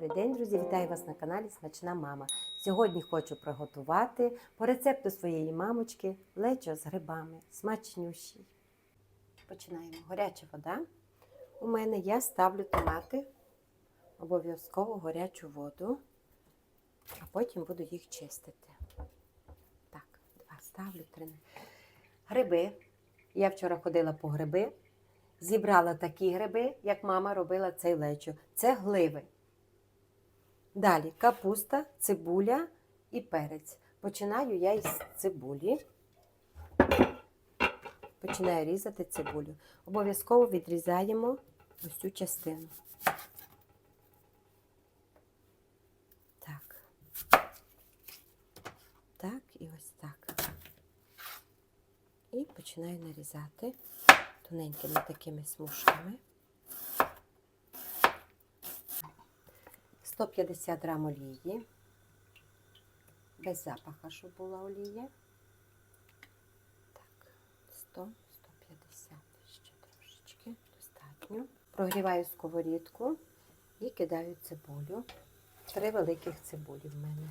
Добрий день, друзі! Вітаю вас на каналі Смачна Мама. Сьогодні хочу приготувати по рецепту своєї мамочки лечо з грибами. Смачнющий. Починаємо. Горяча вода. У мене я ставлю томати, обов'язково гарячу воду, а потім буду їх чистити. Так, два ставлю, три. Гриби. Я вчора ходила по гриби. Зібрала такі гриби, як мама робила цей лечо. Це гливи. Далі капуста, цибуля і перець. Починаю я із цибулі. Починаю різати цибулю. Обов'язково відрізаємо ось цю частину. Так. Так і ось так. І починаю нарізати тоненькими такими смужками. 150 грам олії, без запаха, щоб була олія. Так, 100, 150, ще трошечки, достатньо. Прогріваю сковорідку і кидаю цибулю. Три великих цибулі в мене.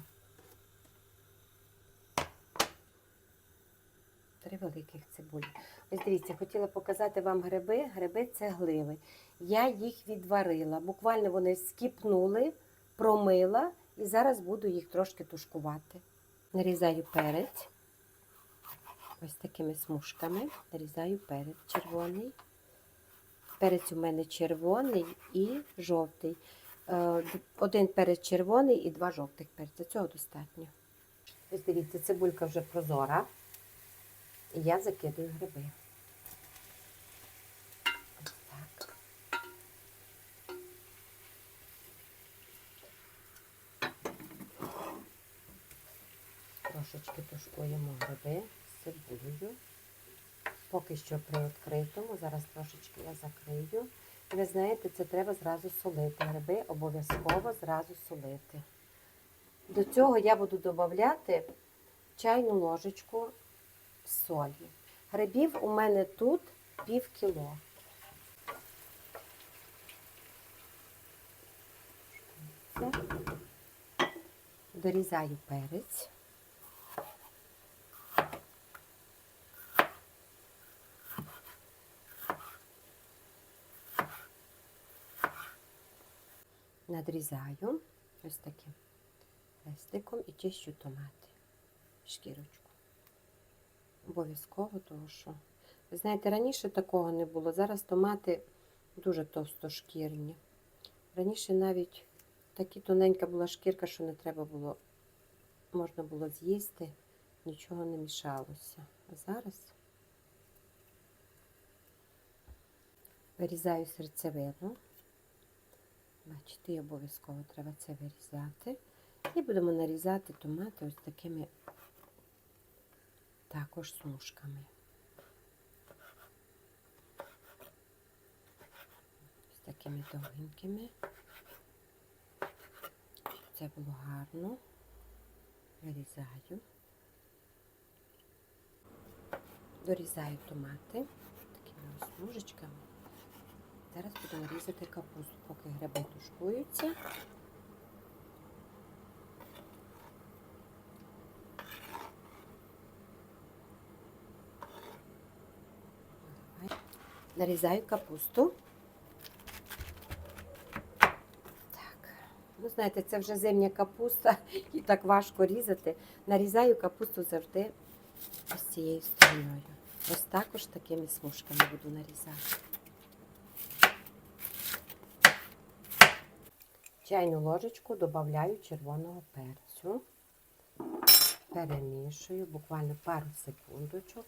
Три великих цибулі. Ось дивіться, хотіла показати вам гриби. Гриби це гливи. Я їх відварила. Буквально вони скіпнули, промила і зараз буду їх трошки тушкувати. Нарізаю перець. Ось такими смужками. Нарізаю перець червоний. Перець у мене червоний і жовтий. Е, Один перець червоний і два жовтих перця. Цього достатньо. Ось дивіться, цибулька вже прозора. І я закидаю гриби. Трошечки тушкуємо гриби з цибулею. Поки що при відкритому, зараз трошечки я закрию. І ви знаєте, це треба зразу солити. Гриби обов'язково зразу солити. До цього я буду додавати чайну ложечку солі. Грибів у мене тут пів кіло. Дорізаю перець. Надрізаю ось таким пестиком і чищу томати, шкірочку. Обов'язково, тому що, ви знаєте, раніше такого не було. Зараз томати дуже товстошкірні. Раніше навіть такі тоненька була шкірка, що не треба було, можна було з'їсти, нічого не мішалося. А зараз вирізаю серцевину. Бачите, і обов'язково треба це вирізати. І будемо нарізати томати ось такими також смужками. Ось такими довгенькими. Щоб це було гарно. Вирізаю. Дорізаю томати такими ось смужечками. Зараз будемо різати капусту, поки гриби тушкуються. Нарізаю капусту. Так, ну знаєте, це вже зимня капуста, і так важко різати. Нарізаю капусту завжди ось цією стороною. Ось також такими смужками буду нарізати. Чайну ложечку додаю червоного перцю, перемішую буквально пару секундочок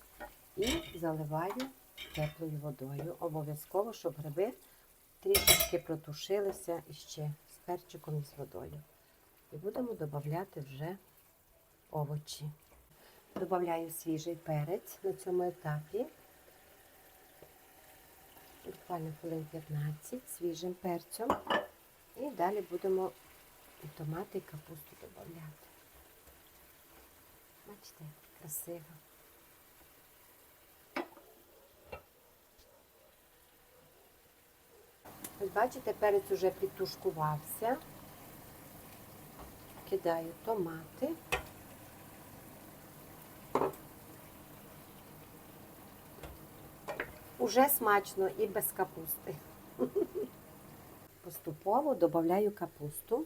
і заливаю теплою водою. Обов'язково, щоб гриби трішечки протушилися іще з перчиком і з водою. І будемо додати вже овочі. Додаю свіжий перець на цьому етапі. Буквально хвилин 15 свіжим перцем. І далі будемо томати і капусту додати. Бачите, красиво. Ось бачите, перець уже підтушкувався. кидаю томати. Уже смачно і без капусти. Поступово додаю капусту.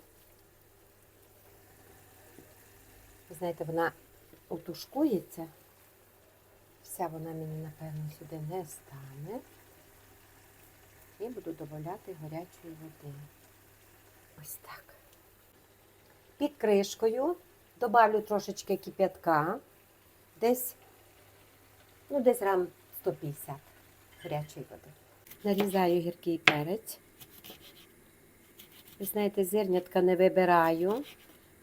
Знаєте, вона утушкується. Вся вона мені, напевно, сюди не стане. І буду додати гарячої води. Ось так. Під кришкою добавлю трошечки кип'ятка. Десь, ну, десь грам 150 гарячої води. Нарізаю гіркий перець. Ви знаєте, зернятка не вибираю,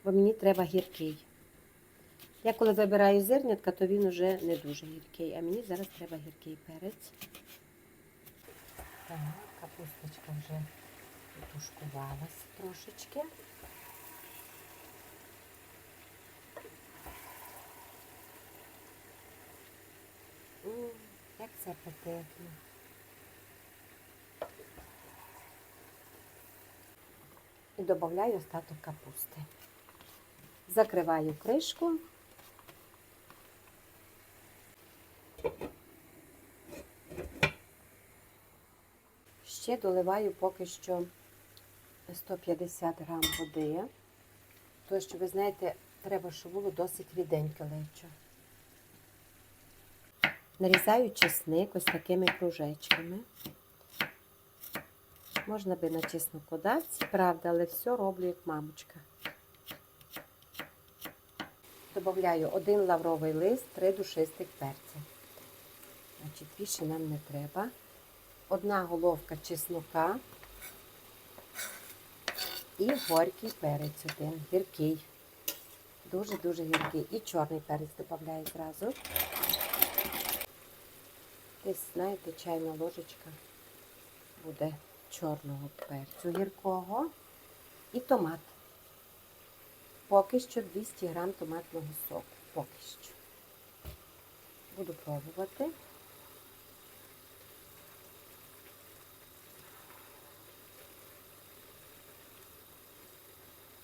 бо мені треба гіркий. Я коли вибираю зернятка, то він вже не дуже гіркий, а мені зараз треба гіркий перець. Так, капусточка вже тушкувалась трошечки. Як це апетитно. І додаю остаток капусти. Закриваю кришку. Ще доливаю поки що 150 грам води. Тому що, ви знаєте, треба, щоб було досить ріденьке лечо. Нарізаю чесник ось такими кружечками. Можна би на чеснокодавці, правда, але все роблю як мамочка. Добавляю один лавровий лист, три душистих перця. Значить, більше нам не треба. Одна головка чеснока і горький перець один, гіркий. Дуже-дуже гіркий. І чорний перець додаю зразу. Десь, знаєте, чайна ложечка буде чорного перцю гіркого і томат. Поки що 200 грам томатного соку. Поки що. Буду пробувати.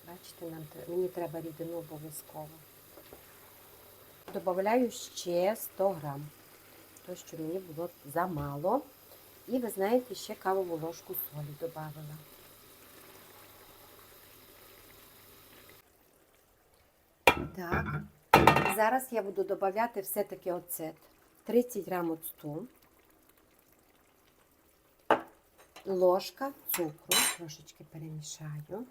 Бачите, нам, мені треба рідину обов'язково. Добавляю ще 100 грам. То, що мені було замало. І ви знаєте, ще кавову ложку солі додавала. Так. Зараз я буду додавати все-таки оцет. 30 грам оцту. Ложка цукру. Трошечки перемішаю.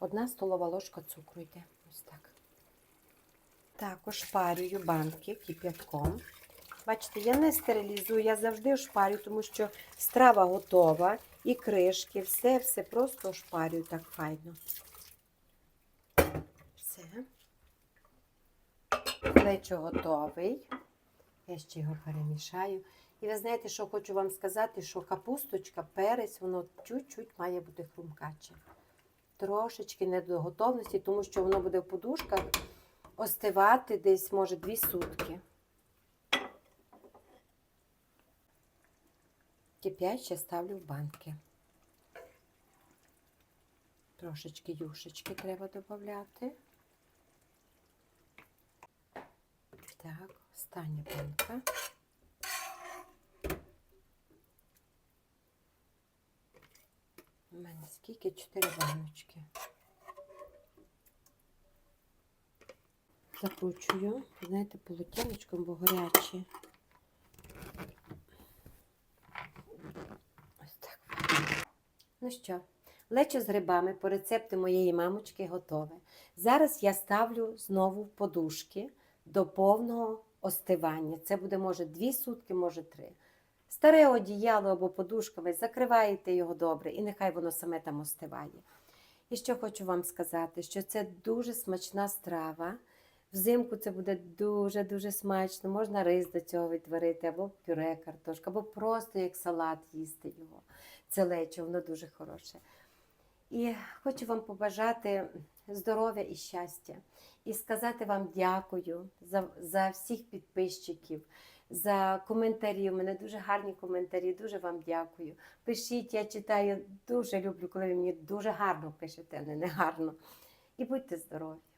Одна столова ложка цукру йде. Ось так. Також шпарюю банки кип'ятком. Бачите, я не стерилізую, я завжди шпарю, тому що страва готова, і кришки, все, все просто шпарюю так файно. Все. Лечо готовий. Я ще його перемішаю. І ви знаєте, що хочу вам сказати, що капусточка, перець, воно чуть-чуть має бути хрумкаче. Трошечки не до готовності, тому що воно буде в подушках остивати десь, може, дві сутки. Кип'ять ще ставлю в банки. Трошечки юшечки треба додати. Так, остання банка. У мене скільки? Чотири баночки. Закручую, знаєте, полотенечком, бо гарячі. Ось так. Ну що, лечо з грибами по рецепту моєї мамочки готове. Зараз я ставлю знову в подушки до повного остивання. Це буде, може, дві сутки, може три. Старе одіяло або подушка, ви закриваєте його добре, і нехай воно саме там остиває. І що хочу вам сказати, що це дуже смачна страва. Взимку це буде дуже-дуже смачно. Можна рис до цього відварити, або пюре картошка, або просто як салат їсти його. Це лечо, воно дуже хороше. І хочу вам побажати здоров'я і щастя. І сказати вам дякую за, за всіх підписчиків, за коментарі. У мене дуже гарні коментарі, дуже вам дякую. Пишіть, я читаю, дуже люблю, коли ви мені дуже гарно пишете, а не негарно. І будьте здорові!